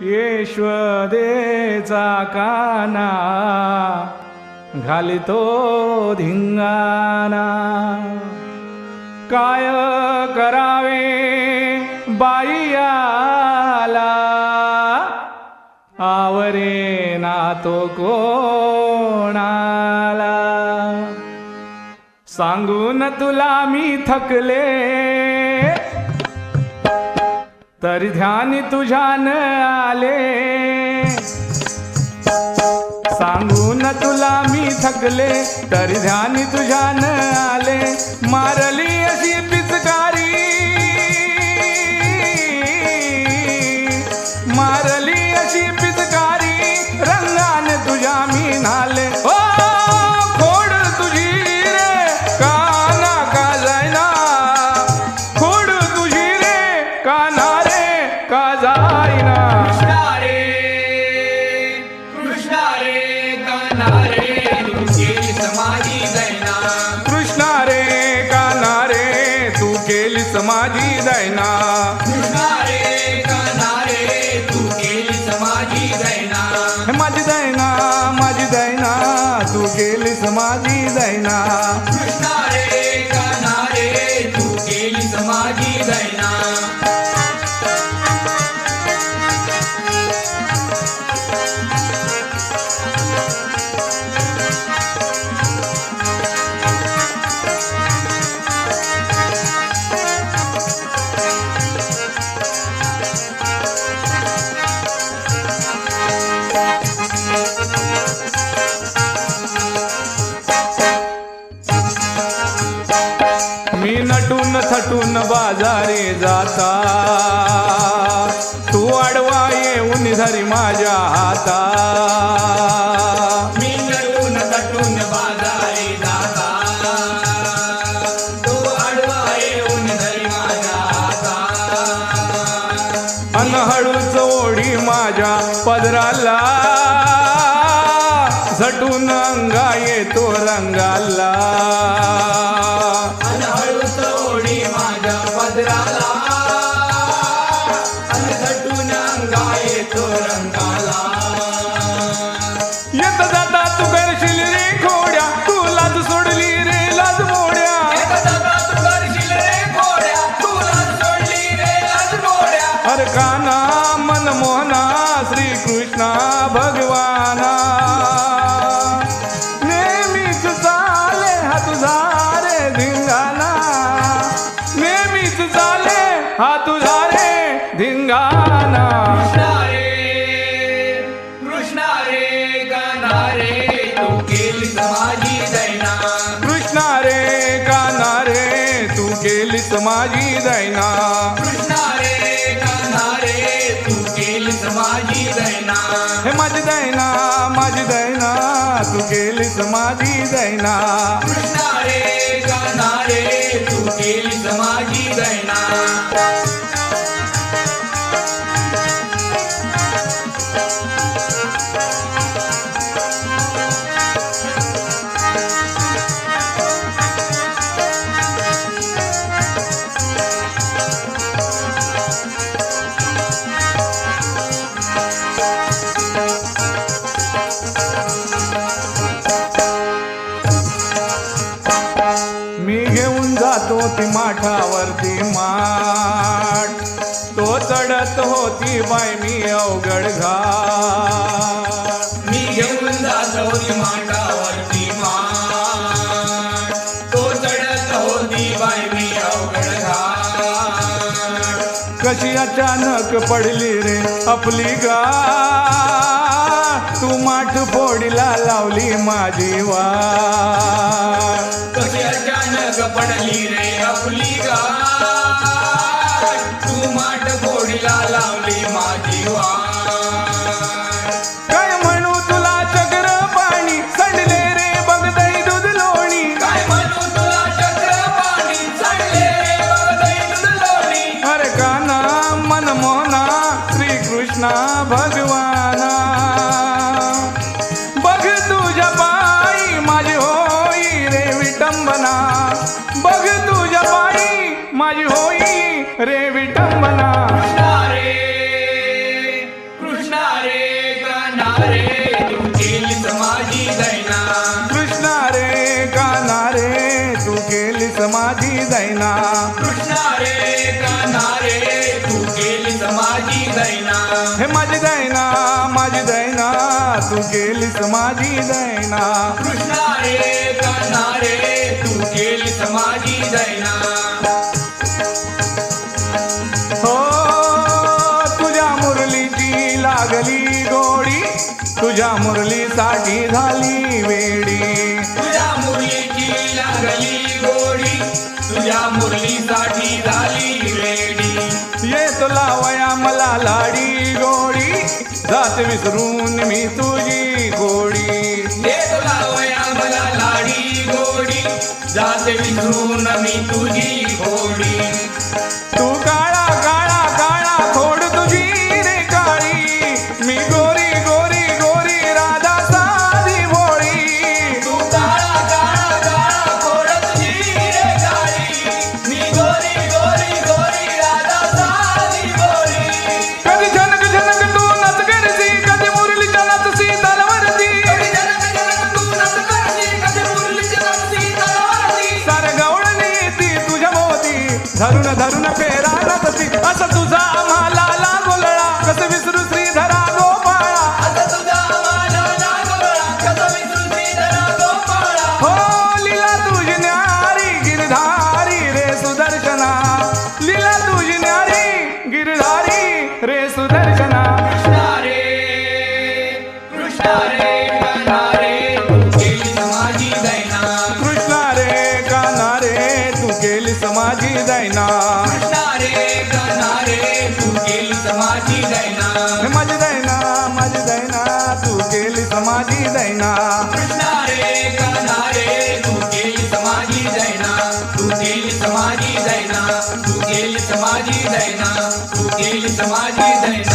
येश्वदेचा काना घालितो धिंगाना काय करावे बाईयाला? आवरे ना तो कोणाला? सांगून तुला मी थकले. तरी ध्यान तुझ्यान आले. सांगून तुला मी थकले तरी ध्यान तुझ्यान आले. मारली अशी माझी दैना। केली माझी दैना माझी दैना तू केलीस माझी दैना। आजारी जाता. तू आडवा येऊन धरी माझ्या हाता. मी नटून तटून बाजारी जाता. तू आडवा येऊन धरी माझ्या हाता. अन ओढी माझ्या पदराला. झटून अंगा येतो रंगाला. रंगाला येत जाता तू करशील रे खोड्या तू लाज सोडली रे लाज मोड्या. एक दादा तू करशील रे घोड्या, तू लाज सोडली रे लाज मोड्या. हर काना मन मोहना श्री कृष्णा भगवाना. नेहमीच चाले हा तुझा रे धिंगाणा. नेहमीच चाले हा तुझा रे धिंगाणा. माझी दैना. हे माझी दैना माझी दैना तू केलीस माझी दैना तू केलीस माझी दैना. घेऊन जातो ती माठावरती माठ. तो चढत होती बाय मी अवघड घाट. मी घेऊन जात होती माठावरती मान तो चढत होती बाय मी अवघड कशी अचानक पडली रे आपली गा तू माठ फोडीला लावली माझी वाट. कशी अचानक पडली रे आपली गाठ? तू माठ फोडीला लावली माझी वाट. समाधी दैना. कृष्णा रे कान्हा रे तू केली समाधी दैना. हे माझी दैना माझी दैना तू केली समाधी दैना. रे तू केली समाधी दैना. तुझ्या मुरलीसाठी झाली वेडी. तुझ्या मुरलीची लागली गोडी. तुझ्या मुरलीसाठी झाली वेडी. ये तुला वया मला लाडी गोडी. जात विसरून मी तुझी गोडी. हे तुला वया मला लाडी गोडी. जाते विसरून मी तुझी गोडी. ధరుణ ధరుణ పేరా समाधी समाजी दैना कृष्णा रे कान्हा रे तू दैना तू दैना